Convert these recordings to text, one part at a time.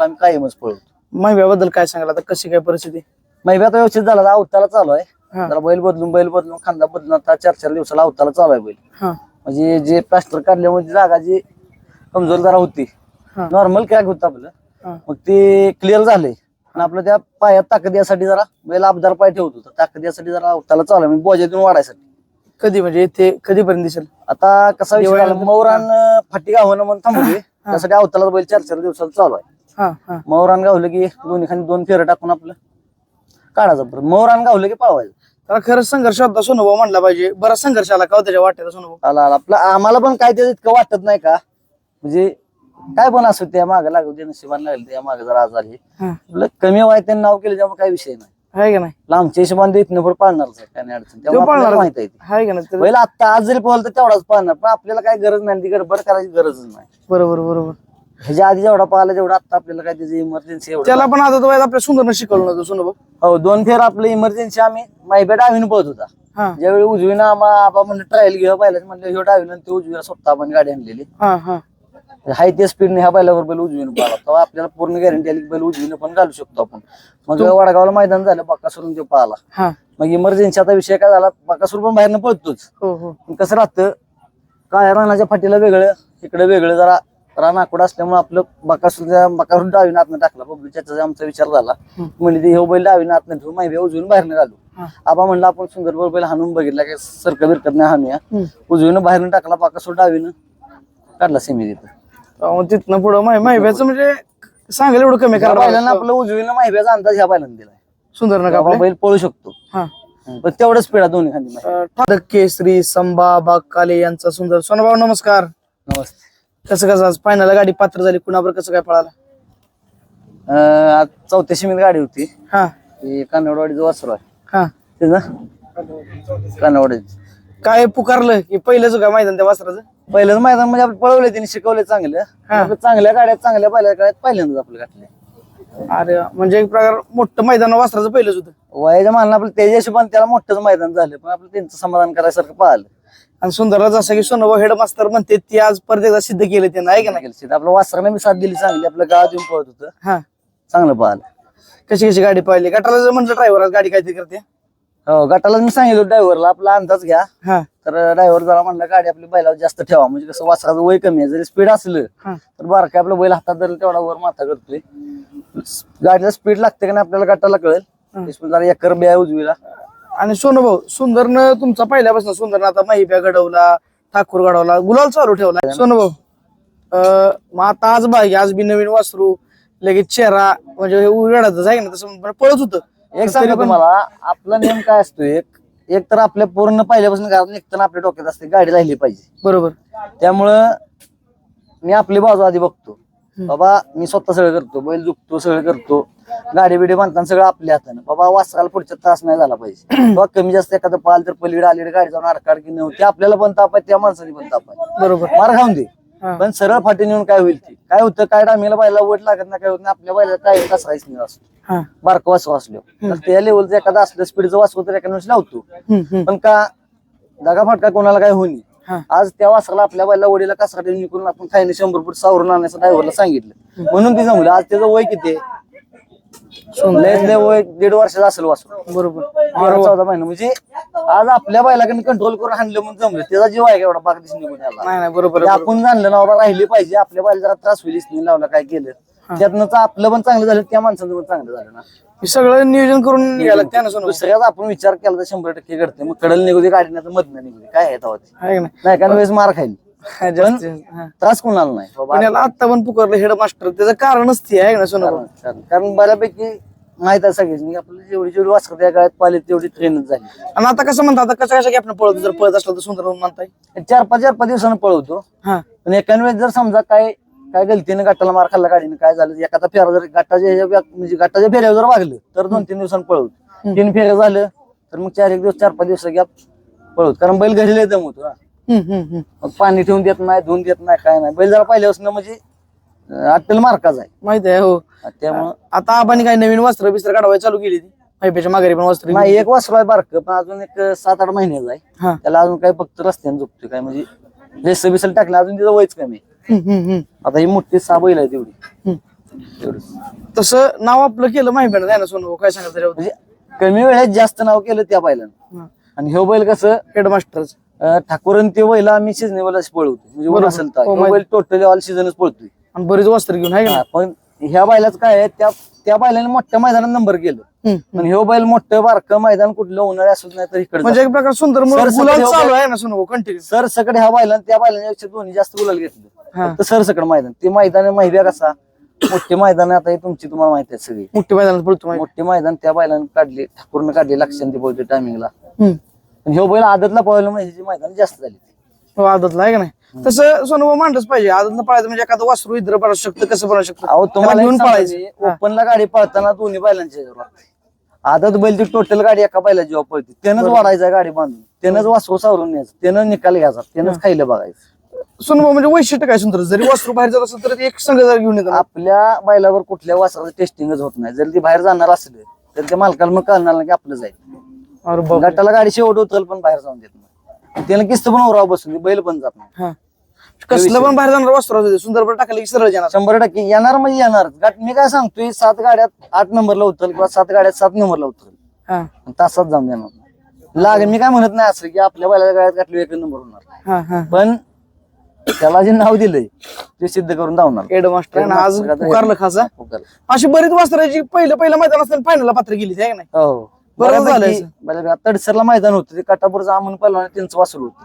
आपला आम्ही कायमच पळवतो महिब्याबद्दल काय सांगाल? आता कशी काय परिस्थिती? मैबी आता व्यवस्थित झाला. अवताला चालू आहे. हा. जरा बैल बदलून बैल बदलून खांदा बदलून आता चार चार दिवसाला अवताला चालू आहे बैल. हा. म्हणजे जे प्लास्टर काढल्यामुळे जी जागा जी कमजोर जरा होती. हा. नॉर्मल क्रॅक होतं आपलं. हा. मग ते क्लिअर झाले. आणि आपलं त्या पायात ताकद यासाठी जरा बैल अबदार पाय ठेवत होता. ताकद यासाठी जरा अवताला चालू आहे. म्हणजे बोजातून वाढायसाठी. कधी म्हणजे इथे कधीपर्यंत दिसेल? आता कसा विषय झाला? दिवाळीनंतर- मौरान फाटी गावणं म्हणून थांबवली. त्यासाठी अवताला बैल चार चार दिवसाला चालू आहे. मौरान गावलं की दोन्ही खाली दोन फेरं टाकून आपलं काढायचं परत. मौरान गावलं की पळवायचं त्याला खरंच संघर्ष होता सोनभाऊ म्हणला पाहिजे. बराच संघर्ष आला का हो त्याच्या वाट्याला सोनभाऊ? आला आला. आपलं आम्हाला पण काय त्याचं इतकं वाटत नाही का? म्हणजे काय पण असो त्या मागे लागू ते नशिबाने लागले त्या मागे जरा आजारी हा. आपलं कमी वयात त्यांनी नाव केलं त्यामुळे काही विषय नाही. आहे का नाही? लांबच्या हिशोबाने इथनं पुढे पाळणारच आहे काय नाही अडचण. तो त्यामुळे आपल्याला पाळणार माहीत आहे ते. आहे. का नाही? तर- पहिला आता आज जरी पळलं तर तेवढाच पाळणार पण आपल्याला काय गरज नाही ती गडबड करायची गरजच नाही. बरोबर बरोबर. ह्याच्या आधी जेवढा पाहिला तेवढा आता आपल्याला काय त्याची इमर्जन्सी त्याला पण आता तो आपल्या सुंदरनं शिकवलं नव्हतं सोनभाऊ हो दोन फेर आपलं इमर्जन्सी आम्ही माहिती डावीनं पळत होता. हा. ज्यावेळी उजवीनं आम्हा आबा म्हणलं ट्रायल घेऊ पाहिलं म्हणलं ह्यो डावीनं आणि ते उजवीला स्वतः आपण गाडी आणलेली. हा हा. हाय त्या स्पीडने ह्या बैलावर बैल उजवीनं तेव्हा आपल्याला पूर्ण गॅरंटी आली की बैल उजवीनं पण घालू शकतो आपण. मग वडगावला मैदान झालं बाकासुरून तो पळाला. हा. मग इमर्जन्सी आता विषय काय झाला बाकासूर पण बाहेरनं पळतोच. हो हो. पण कसं राहतं काय रानाच्या फाटीला वेगळं इकडे वेगळं जरा रान आकडा असल्यामुळे आपलं बाकासूरच्या बाकासूर डावीनं आतनं टाकला. पब्लिकच्या आमचा विचार झाला म्हणजे ते ह्यो बैल डावीनं आतनं ठेवून माहिती उजवीनं बाहेरनं घालू. हा. आबा म्हणलं आपण सुंदर बैल बैल हाणून बघितला की सरक बिरकत नाही हाणूया. उजवीनं बाहेरनं टाकला बाकासूर डावीनं काढला सेमी तिथं. तिथनं पुढं माहि माहिब्याचं म्हणजे सांगायला एवढं कमी करा बैलांना आपलं उजवीनं माहितीचा अंदाज ह्या बैलांना दिलाय. सुंदर ना बैल पळू शकतो. हा. पण तेवढंच पिढा दोन्ही खाली धक्के संभा बागकाले यांचा सुंदर सोनाभाऊ नमस्कार. नमस्ते. कसं कसं आज फायनल गाडी पात्र झाली कुणाबर कसं काय पळाला? अं, आज चौथ्या शिमीत गाडी होती. हा. ती कानवडवाडीचं वासरू आहे. हा. त्याचं कानवडीचं काय पुकारलं? की पहिलंच का मैदान त्या वासराचं? पहिलंच मैदान म्हणजे आपण पळवले त्यांनी शिकवले चांगलं. हा. आपलं चांगल्या गाड्यात चांगल्या पहिल्या गाड्यात पहिल्यांदाच आपलं घातले अरे म्हणजे एक प्रकार मोठं मैदान वासराचं पहिलंच होतं. वयाच्या मानला आपलं त्याच्या हिशोबाने त्याला मोठंच मैदान झालं पण आपलं त्यांचं समाधान करायसारखं पाहिलं. आणि सुंदरला जसं की सोनाभाऊ हेडमास्तर म्हणते ती आज परत एकदा सिद्ध केलं त्यानं आहे का नाही? गेलं आपलं वासराने बी साथ दिली चांगली आपलं गावात येऊन पळत होतं. हा. चांगलं पाहिलं. कशी कशी गाडी पाहिली? गटाला जर म्हटलं ड्रायव्हर आज गाडी काहीतरी करते. हो गटाला मी सांगितलं ड्रायव्हरला आपला अंदाज घ्या. हा. तर ड्रायव्हर जरा म्हणला गाडी आपली बैलावर जास्त ठेवा. म्हणजे कसं वासराचं वय कमी आहे जरी स्पीड असलं हा. तर बारका आपलं बैल हातात धरलं तेवढा वर माथा करतोय. गाडीला स्पीड लागते का नाही आपल्याला गटाला कळेल. जरा एकर बी आहे उजवीला. आणि सोनभाऊ सुंदरनं तुमचा पहिल्यापासून सुंदरनं आता महिब्या घडवला ठाकूर घडवला गुलाल चालू ठेवला. सोनभाऊ अं, मग आता आज बाई आज बी नवीन वासरू लगेच चेहरा म्हणजे उघडाच आहे ना तसं पळत होतं. एक सांगतो तुम्हाला आपला नेम काय असतो एक एक तर आपल्या पूर्ण पहिल्यापासून कारण निघताना आपल्या डोक्यात असते गाडी राहिली पाहिजे. बरोबर. त्यामुळं मी आपली बाजू आधी बघतो. बाबा मी स्वतः सगळं करतो बैल झुकतो सगळं करतो. गाडी बिडी बांधताना सगळं आपल्या हातानं. बाबा वाचकाला पुढच्या त्रास नाही झाला पाहिजे. बाबा कमी जास्त एखादं पाल तर पलीकडे आली गाडी जाऊन अडकाड की नव्हती आपल्याला पण ताप आहे त्या माणसाने पण ताप आहे. बरोबर. मार खाऊन दे. पण सरळ फाटी नेऊन काय होईल ते? काय होतं काय डामीला बायला वट लागत नाही काय होत नाही आपल्या बायला काय कसायच नाही असतो हा. बारकं वासू असलो. तर त्या लेवलचं एखादा असलं स्पीडचं वासू तर एखाद्या वेळेस लावतो. पण का दगा फटका कोणाला काय होणी हा. आज त्या वासराला आपल्या बायला वडीला कसा निघून आपण खायने शंभर फूट सावरून आणण्याचं ड्रायव्हरला सांगितलं. म्हणून ती जमलं आज त्याचं वय किती लय वय दीड वर्षाचं असेल वासरू. बरोबर. चौदा महिने. म्हणजे आज आपल्या बायलाकडे कंट्रोल करून हाणलं म्हणून जमलं. त्याचा जीव आहे एवढा? बाग दिसून निघून आला नाही नाही बरोबर आपण जाणलं ना बाबा राहिली पाहिजे. आपल्या बायला जरा त्रास होईल लावला काय केलं. त्यातनं तर आपलं पण चांगलं झालं त्या माणसाचं पण चांगलं झालं ना. हे सगळं नियोजन करून सोनभाऊ दुसऱ्याच आपण विचार केला तर शंभर टक्के घडते मग कडल निघू दे गाडी नाही मधनं निघू दे. काय आहे तेव्हा ते? आहे का नाही नाही कारण वेळेस मार खाईल. हा, जास्त हा. त्रास कोणाला नाही. बाबा पण याला आता पण पुकारलं हेडमास्टर त्याचं कारणच ती आहे का नाही सोनभाऊ कारण कारण बऱ्यापैकी माहीत आहे सगळीच आपल्याला जेवढी जेवढी वासर त्या काळात पाहिली तेवढी ट्रेनच झाली. आणि आता कसं म्हणतात आता कसं कशा आपण पळतो जर पळत असलं तर सुंदर म्हणून म्हणताय. चार पाच चार पाच दिवसानं पळवतो. हा. पण एकान वेळेस जर समजा काय काय गलतीनं गाठाला मार खाल्ला गाडीने? काय झालं? एखादा फेरा जर गाठाच्या ह्याच्या व्या- म्हणजे गाठाच्या फेऱ्यावर जर वागलं तर दोन तीन दिवसांनी पळवतो. तीन फेऱ्या झालं तर मग चार एक दिवस चार पाच दिवस गॅप पळवतो. कारण बैल घरी लय दम होतो ना हम्म, हम्म, हम्म. मग पाणी ठेवून देत नाही धुवून देत नाही काय नाही. बैल जरा पहिल्यापासून म्हणजे अं, अट्टल मार्काच आहे. माहीत आहे हो. त्यामुळं आता आपण काही नवीन वस्त्र बिस्त्र काढवायला चालू केली ती? पायपेच्या माघारी पण वस्त्र नाही एक वासरू आहे बारक पण अजून एक सात आठ महिन्याचा आहे. हा. त्याला अजून काही फक्त रस्त्याने झोपतोय काय म्हणजे रेस बिसल टाकलं अजून तिचं वयच कमी आहे. आता ही मोठी सहा बैल आहे तेवढी तसं नाव आपलं केलं माहिती आहे ना सोनू काय त्याच्याबद्दल? म्हणजे कमी वेळेत जास्त नाव केलं त्या बैलानं. आणि ह्यो बैल कसं हेडमास्टर ठाकूरन ते बैल आम्ही सिजनेबलच पळवतो म्हणजे हो, बैल टोटली ऑल सीझनच पळतोय. आणि बरीच वस्त्र घेऊन आहे हा, पण ह्या बैलाचं काय आहे त्या त्या बैलाने मोठ्या मैदानात नंबर केलं. पण ह्यो बैल मोठं बारकं मैदान कुठलं उन्हाळी असत नाही तर इकडे म्हणजे एक प्रकार सुंदर चालू आहे ना सोनू कंटिन्यू सर सकड ह्या बैलानं त्या बैलांच्या दोन्ही जास्त गुलाल हा. घेतलं फक्त सर सकड मैदान. ते मैदान माहिती कसा मोठे मैदान आता हे तुमची तुम्हाला माहिती आहे सगळी. पळतो माहिती. मोठे मैदान त्या बैलानं काढले ठाकूरनं काढले लक्षांत ते बोलते टायमिंगला ह्यो बैल आदतला पळवलं म्हणजे मैदान जास्त झाली. हो आदतला आहे का नाही? तसं सोनू मांडच पाहिजे. आदतला पळायचं म्हणजे एखादं वासरू इतर पळू शकतं कसं पळू शकतं? अहो तुम्हाला घेऊन घेऊन पळायचं. ओपनला गाडी पळताना दोन्ही लागते. आदत बैल ती टोटल गाडी एका बैला जेव्हा पळते त्यानंच वाढायचं गाडी बांधून. त्यानंच वासरू सावरून न्यायचं. त्यानं निकाल घ्यायचा. त्यानंच खायला बघायचं. सोनू म्हणजे वैशिष्ट्य काय सुंदर? जरी वासरू बाहेर जात असेल तर एक संघ जर घेऊन येतात आपल्या बैलावर कुठल्या वासराचं टेस्टिंगच होत नाही. जर ती बाहेर जाणार असले तर त्या मालकाला मग कळणार नाही की आपलं जाईल. अरे बाप गटाला गाडी शेवट उचल पण बाहेर जाऊन देत नाही. त्याला किस्त पण ओराव बसून बैल पण जात नाही. हा. कसलं पण बाहेर जाणार वस्त्र असू दे सुंदर पण टाकलं की सरळ जाणार शंभर टक्के येणार म्हणजे येणार गाठ मी काय सांगतोय सात गाड्यात आठ नंबरला उतरल किंवा सात गाड्यात सात नंबरला उतरल. हा. आणि तासात जाऊन देणार नाही. लाग मी काय म्हणत नाही असं की आपल्या बैलाच्या गाड्यात गाठली एक नंबर होणार. हा हा. पण त्याला जे नाव दिलंय ते सिद्ध करून धावणार. एड मास्टर आणि आज पुकारलं खासा पुकारलं. अशी बरीच वस्त्राची पहिलं पहिलं मैदान असताना फायनलला पात्र गेली आहे का नाही? हो. बरं झालं बऱ्यापैकी- बऱ्यापैकी तडसरला मैदान होतं ते कटापूरचं अमन पहिला त्यांचं वासरू होतं.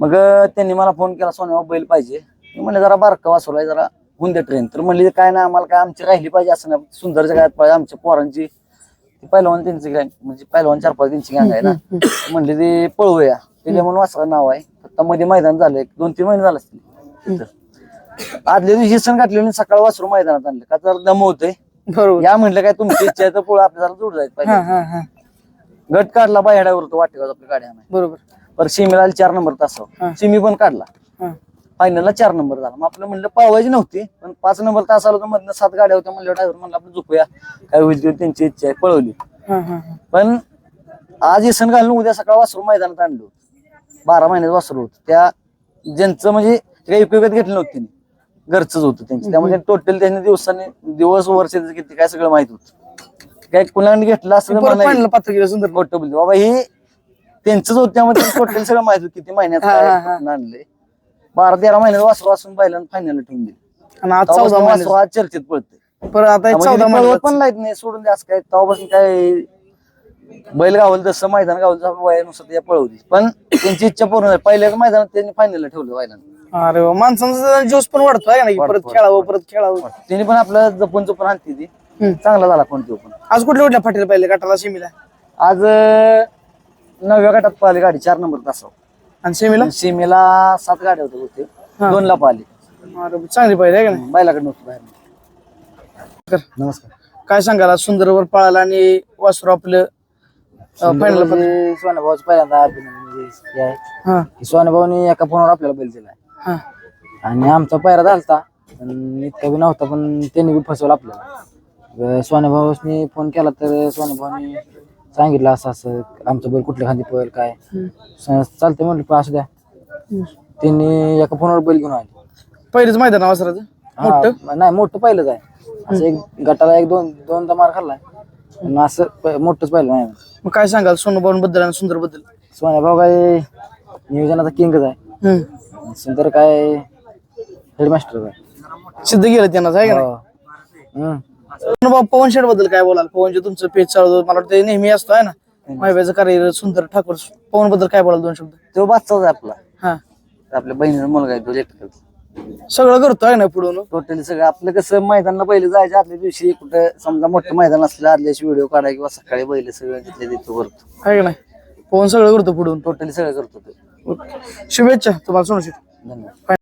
मग त्यांनी मला फोन केला सोन्या बैल पाहिजे. मी म्हणले जरा बारका वासरू आहे जरा होऊन दे ट्रेन तर म्हणले काय नाही आम्हाला काय आमची राहिली पाहिजे असं नाही सुंदरच्या गायत पाहिजे आमच्या पोरांची. ती पहिलवान त्यांची गँग म्हणजे पहिलवान चार पाच त्यांची गँग आहे ना. म्हणले ते पळवूया. त्याच्या म्हणून वासरा नाव आहे. आता मध्ये मैदान झालं एक दोन तीन महिने झालं असतील. आदल्या दिवशी सण घातले सकाळ वासरू मैदानात आणलं. का तर दम होतोय. बरोबर. या म्हटलं काय तुमची इच्छा आहे तर पुढे आपल्याला जोड जायचं हा पाहिजे. हा हा. गट काढला बाहेड्यावर तो वाटेगाव आपल्या गाड्या. बरोबर. पर सिमीला चार नंबर हा. तासावर सिमी पण काढला. हा. फायनलला चार नंबर झाला. मग आपलं म्हणलं पावायची नव्हती पण पाच नंबर तास आला तर मधनं सात गाड्या होत्या म्हणलं ड्रायव्हर म्हणलं आपण झोपूया. काय होईल ते त्यांची इच्छा आहे पळवली. हा हा हा. पण आज इसन घालून उद्या सकाळ वासरू मैदानात आणलं बारा महिन्याचं वासरू होतं. त्या ज्यांचं म्हणजे काही उपयोगात घेतलं नव्हतं त्यांनी. घरचंच होतं त्यांचं. त्यामुळे टोटल त्यांनी दिवसाने दिवस वर्ष किती काय सगळं माहीत होतं. काय कुणाकडे घेतलं असं परत मला फायनल पात्र गेलं सुंदर. खोटं बोलतो बाबा हे त्यांचंच होतं त्यामुळे टोटल सगळं माहीत होतं. किती महिन्यात. आणलंय. बारा तेरा महिन्यात वासरू असून बैलांना फायनल ठेवून दिली. वासरू महिने. आज चर्चेत पळते परत आता एक चौदा पळवत महिने पण नाहीत नाही सोडून द्या असं काय. तेव्हापासून काय बैल गावल तसं मैदान गावल वयानुसार त्या पळवली पण त्यांची इच्छा पूर्ण झाली. पहिल्या मैदानात त्यांनी फायनलला ठेवलं बैलांना अरे वा, माणसांचा जोश पण वाढतो आहे का नाही? वाढतो, परत खेळावं परत खेळावं. त्यांनी पण आपलं जपून जपून आणते ती. हम्म. चांगला झाला पण तो पण. आज कुठल्या कुठल्या फाटीला पाहिले गटाला सेमीला? आज अं, नवव्या गटात पळाली गाडी चार नंबर तासावर आणि सेमीला? सीमेला सात गाड्या होत्या होते हा. दोनला पाहिली. अरे चांगली पाहिजे आहे का नाही? बैलाकडे नव्हतं बाहेर. कर. नमस्कार. काय सांगाल आज सुंदरवर पळाला आणि वासरू आपलं फायनल सोनाभाऊच पहिल्यांदा अभिनंदन आहे. हा. की सोनाभाऊनी एका फोनवर आपल्याला बैल दिलाय. हा. आणि आमचा पैरा झालता पण इतका बी नव्हता पण त्यांनी बी फसवलं आपल्याला. सोन्याभाऊनी फोन केला तर सोन्याभाऊनी सांगितलं असं असं आमचं बैल कुठल्या खांदी पळेल काय? चालतंय म्हणलं पण असू द्या. त्यांनी एका फोनवर बैल घेऊन आले. पहिलेच मैदान वासराचं हा, नाही मोठं पहिलंच आहे. असं एक गटाला एक दोन दोनदा मार खाल्लाय. पण असं मोठंच पाहिलं नाही. मग काय सांगाल सोनूभाऊ बद्दल आणि सुंदरबद्दल सोन्याभाऊ काय नियोजनाचा किंगच आहे. सुंदर काय हेडमास्टर सिद्ध केलं त्यांना आहे का नाही? हो. हम्म. सोनूभाऊ पवन शेडबद्दल काय बोलाल? पवनचे तुमचं पेज चालू मला वाटतं नेहमी असतो आहे ना? माहितीचं कार्य सुंदर ठाकूर. पवनबद्दल काय बोलाल दोन शब्द? तो बादचाच आहे आपला. हा. आपल्या बहिणीचा मुलगा आहे तो इलेक्ट्रिकल सगळं करतो आहे ना पुढून टोटली सगळं. आपलं कसं मैदानला पहिले जायचं आदल्या दिवशी कुठं समजा मोठं मैदान असलं आदल्याशी व्हिडिओ काढा किंवा सकाळी बैल सगळं तिथल्या तिथं करतो आहे का नाही? पवन सगळं करतो पुढून टोटली सगळं करतो तो. शुभेच्छा तुम्हाला सोनू धन्यवाद.